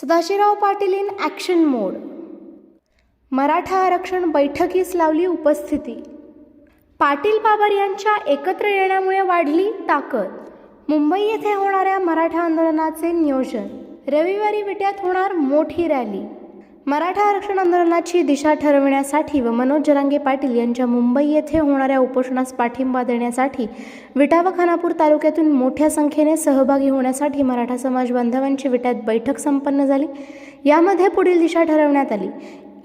Sadashivrao Patil in action mode. Maratha आरक्षण बैठकीस लावली उपस्थिती. पाटील बाबर यांच्या एकत्र येण्यामुळे वाढली ताकद. मुंबई येथे होणाऱ्या मराठा आंदोलनाचे नियोजन. रविवारी विट्यात होणार मोठी रॅली. मराठा आरक्षण आंदोलनाची दिशा ठरविण्यासाठी व मनोज जरांगे पाटील यांच्या मुंबई येथे होणाऱ्या उपोषणास पाठिंबा देण्यासाठी विटा व खानापूर तालुक्यातून मोठ्या संख्येने सहभागी होण्यासाठी मराठा समाज बांधवांची विट्यात बैठक संपन्न झाली. यामध्ये पुढील दिशा ठरवण्यात आली.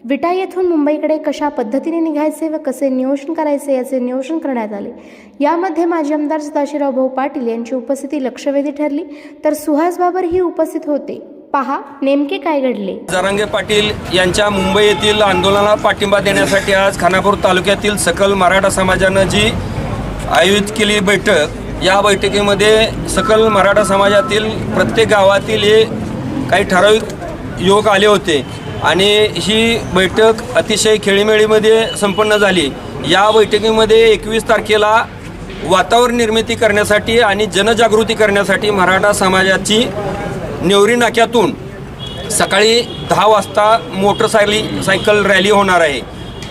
विटा येथून मुंबईकडे कशा पद्धतीने निघायचे व कसे नियोजन करायचे याचे नियोजन करण्यात आले. यामध्ये माजी आमदार सदाशिवराव भाऊ पाटील यांची उपस्थिती लक्षवेधी ठरली. तर सुहास बाबर ही उपस्थित होते. पहा नेमके काय घडले? जरांगे पाटील यांच्या मुंबई येथील आंदोलनाला पाठिंबा देण्यासाठी आज खानापूर तालुक्यातील सकल मराठा समाजानं जी आयोजित केली बैठक या बैठकीमध्ये सकल मराठा समाजातील प्रत्येक गावातील हे काही ठराविक युवक आले होते आणि ही बैठक अतिशय खेळीमेळीमध्ये संपन्न झाली. या बैठकीमध्ये एकवीस तारखेला वातावरण निर्मिती करण्यासाठी आणि जनजागृती करण्यासाठी मराठा समाजाची नेवरी नाक्यातून सकाळी दहा वाजता मोटरसायकली सायकल रॅली होणार आहे.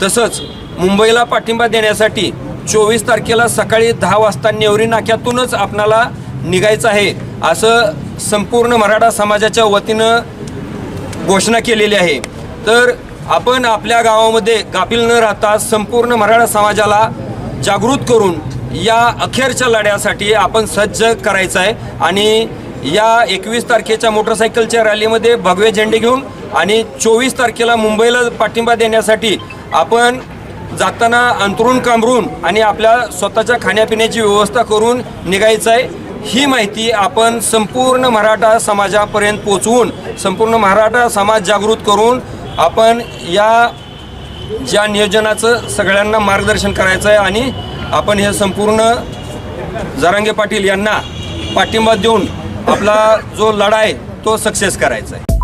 तसंच मुंबईला पाठिंबा देण्यासाठी चोवीस तारखेला सकाळी दहा वाजता नेवरी नाक्यातूनच आपणाला निघायचं आहे असं संपूर्ण मराठा समाजाच्या वतीनं घोषणा केलेली आहे. तर आपण आपल्या गावामध्ये गाफील न राहता संपूर्ण मराठा समाजाला जागृत करून या अखेरच्या लढ्यासाठी आपण सज्ज करायचं आहे आणि या एकवीस तारखेच्या मोटरसायकलच्या रॅलीमध्ये भगवे झेंडे घेऊन आणि चोवीस तारखेला मुंबईला पाठिंबा देण्यासाठी आपण जाताना अंतरून कांबरून आणि आपल्या स्वतःच्या खाण्यापिण्याची व्यवस्था करून निघायचं आहे. ही माहिती आपण संपूर्ण मराठा समाजापर्यंत पोचवून संपूर्ण मराठा समाज जागृत करून आपण या ज्या नियोजनाचं सगळ्यांना मार्गदर्शन करायचं आहे आणि आपण हे संपूर्ण जरांगे पाटील यांना पाठिंबा देऊन आपला जो लढा आहे तो सक्सेस करायचा आहे.